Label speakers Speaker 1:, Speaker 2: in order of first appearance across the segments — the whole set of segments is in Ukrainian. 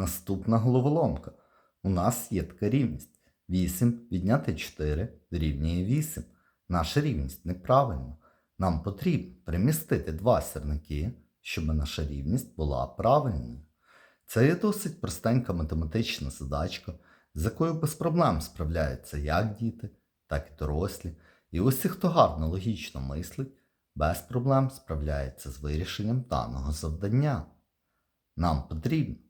Speaker 1: Наступна головоломка. У нас є така рівність. 8 відняти 4 дорівнює 8. Наша рівність неправильна. Нам потрібно перемістити два сірники, щоб наша рівність була правильною. Це є досить простенька математична задачка, з якою без проблем справляються як діти, так і дорослі. І усі, хто гарно логічно мислить, без проблем справляється з вирішенням даного завдання. Нам потрібно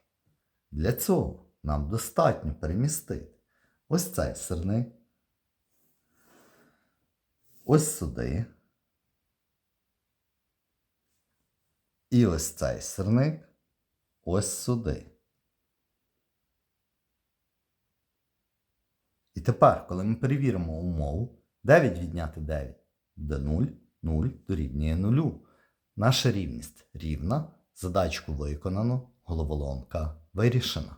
Speaker 1: Для цього нам достатньо перемістити ось цей сирник, ось сюди. І ось цей сирник ось сюди. І тепер, коли ми перевіримо умову, 9 відняти 9 буде 0, 0 дорівнює 0. Наша рівність рівна, задачку виконано, головоломка вирішена.